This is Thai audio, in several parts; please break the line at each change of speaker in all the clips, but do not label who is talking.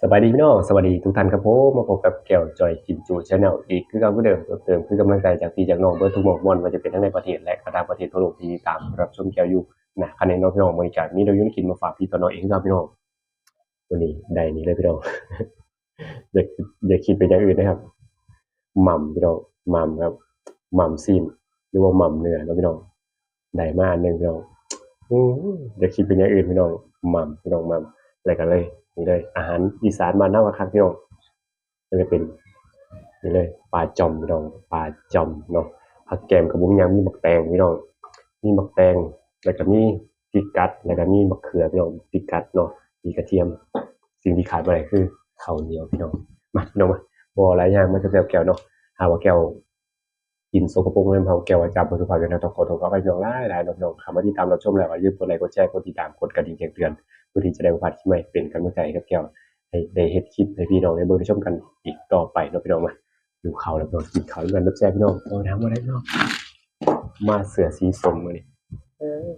สวัสดีพี่น้องสวัสดีทุกท่านครับผมมาพบกับแก้วจอยกินจูชาแนลอีกคือเก่าคือเดิมเพิ่มเติมคือกำลังใจจากพี่จากน้องเบิร์ทุกหมอกมอนว่าจะเป็นทั้งในประเทศและต่างประเทศทั่วโลกที่ตามรับชมแก้วอยู่นะคันในน้องพี่น้องบริการมีเรายุ่นกินมาฝากพี่ต่อน้องเองครับพี่น้องวันนี้ได้นี้เลยพี่น้องอย่าอย่าคิดไปอย่างอื่นนะครับหม่ำพี่น้องหม่ำครับหม่ำซีนหรือว่าหม่ำเนื้อเนาะพี่น้องได้มาอันหนึ่งพี่น้องอย่าคิดเป็นอย่างอื่นพี่น้องหม่ำพี่น้องหม่ำอะไรกันเลย นี่เลย อาหารอีสานมานเน่าครับพี่น้องก็จะเป็นนี่เลยปลาจอมพี่น้องปลาจอมเนาะผักแกมกับบุ้งยางมีหมักแตงพี่น้องมีหมักแตงแล้วก็มีพริกกัดแล้วก็มีมะเขือพี่น้องพริกกัดเนาะมีกระเทียม สิ่งที่ขาดไม่ได้คือข้าวเหนียวพี่น้องมาพี่น้องมาบอหลายอย่างมันจะแซ่บแก้วเนาะหาว่าแก้วกินโซกโปรกเงินเผาแก้วจารย์บนสุภาพกันนะต้องขอโทษขอไปพี่น้องหลายหลายน้องๆคำว่าที่ตามเราชมแล้วอย่าลืมกดไลค์กดแชร์กดติดตามกดกระดิ่งแจ้งเตือน พื่อที่จะได้ประพลาดคลิปใหม่เป็นกำลังใจให้กับแก้วให้ได้เฮ็ดคลิปให้พี่น้องได้เบิ่งได้ชมกันอีกต่อไปเนาะพี่น้องมาดูข่าวแล้วพี่น้องกินข่าวด้วยกันรับแซ่บพี่น้องเอาน้ำมาได้พี่น้องมาเสือสีส้มมานี่เออ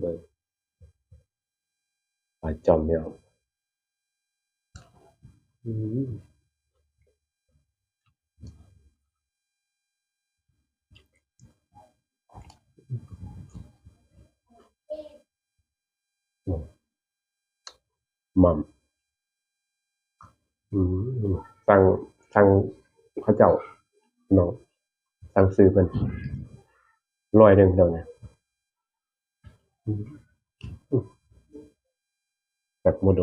เบิ่งปลาจอมพี่น้องอืม หม่อมสั่งสั่งเขาเจ้าน้องสั่งซื้อเป็นร้อยหนึ่งเดียวนี้อืมอืมแบบโมโด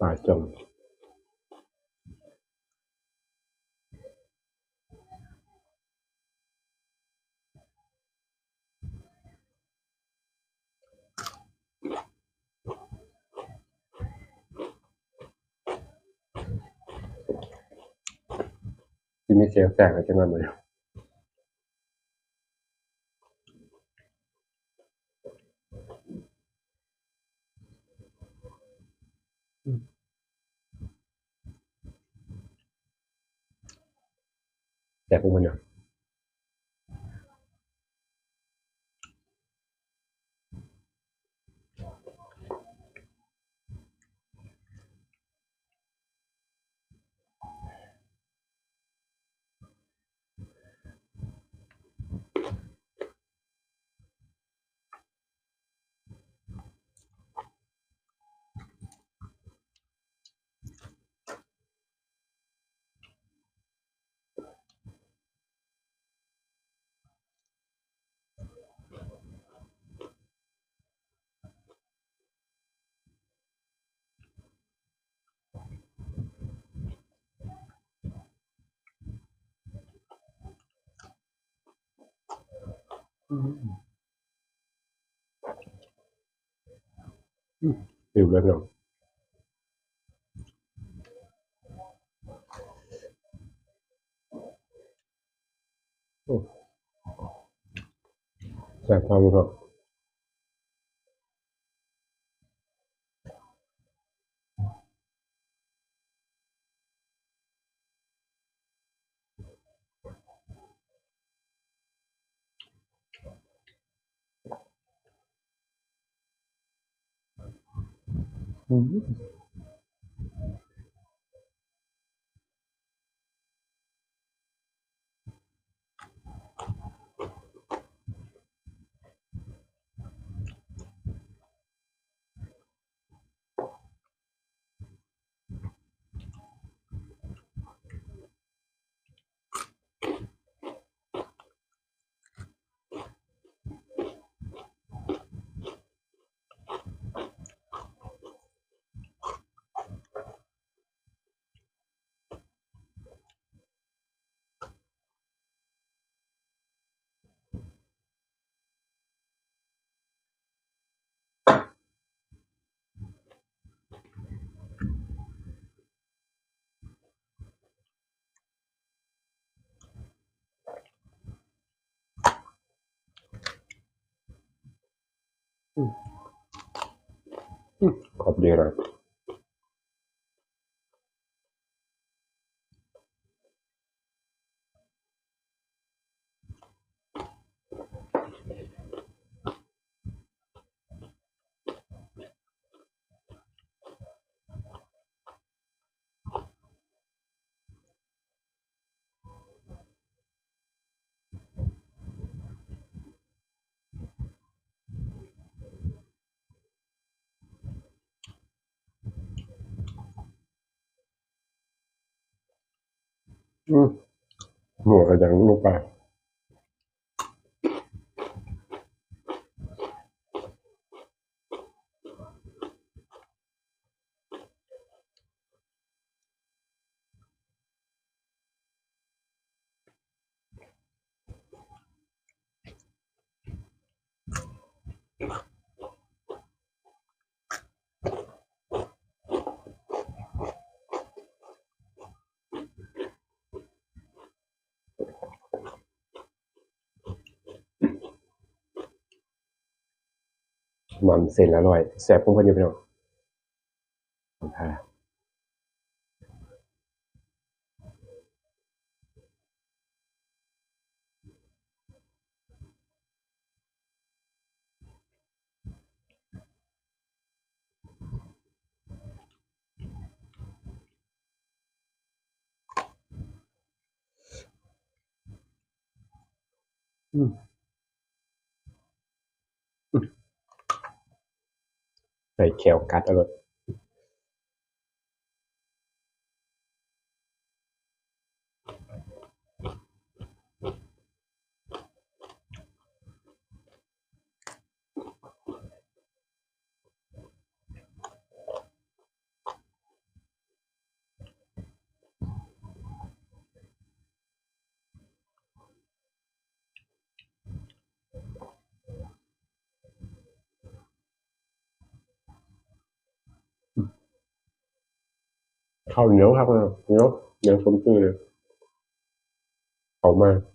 ปลาจมที่มีเสียงแสงอะไรจันั้นเลย อืมอืมอยู่ เล ย องโอ้แซ่บมากพี่น้องอืมขอบดีนะอืมหมูก็ยังลูกไป มันเสร็จแล้วอร่อยแซ่บพุ่งพันอยู่พี่น้องอ่าใส่แขวกัดอร่อยข้าวเหนียวครับ นะเหนียวเหนีย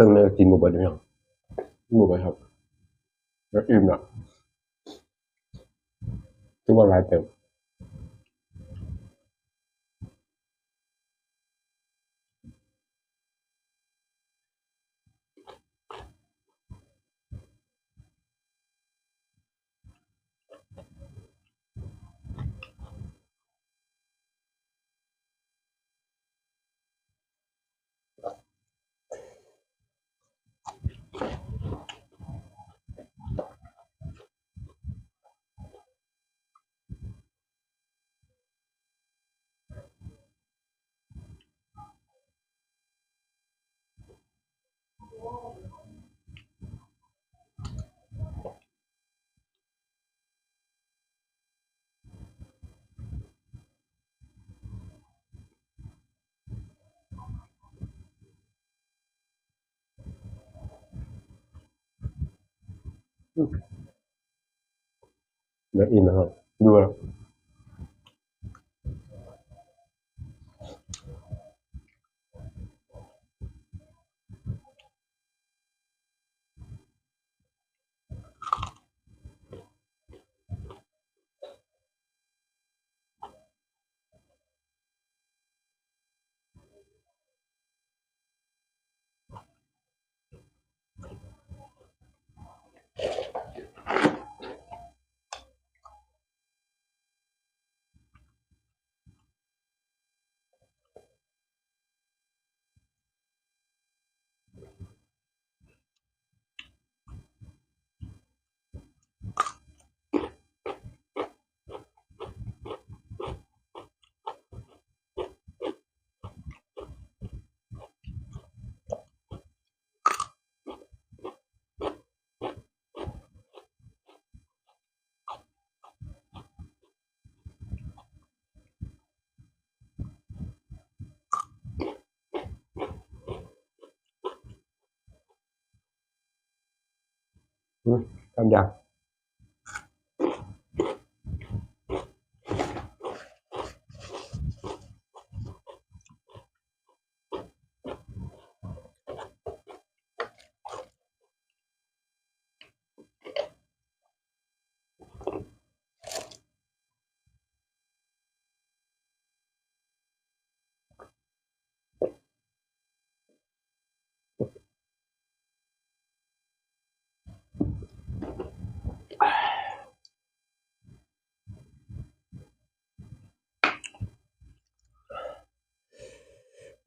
รื่องนี้กินหมดไปหรือยังหมดไปครับแล้วอิ่มอะคิดว่าลายเต็ม เดี๋ย วอิ่ม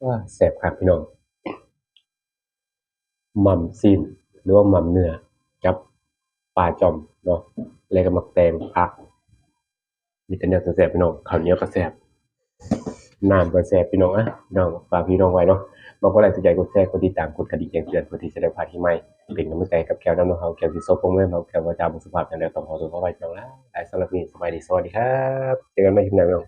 ว่าแสบครับพี่น้องหม่ำซีนหรือว่าหม่ำเนื้อกับปลาจอมเนาะแล้วก็มักแตงผัก มีแต่เนื้อแสบพี่น้องข้าวเหนียวก็แสบน้ำก็แสบพี่น้องอะน้องฝากพี่น้องไว้เนาะบางคนอาจจะใจกดแชร์กดติดตามกดกระดิ่งแจ้งเตือนเพื่อที่จะได้พาที่ใหม่เป็นกำลังใจกับแก้วน้ำนองเฮาแก้วที่โซฟงแม่เฮาแก้วว่าจาบุสุภาพอย่างเดียวต้องขอตัวเข้าไปพี่น้องแล้วได้สำหรับนี้สบายดีสวัสดีครับเจอกันใหม่คลิปหน้าพี่น้อง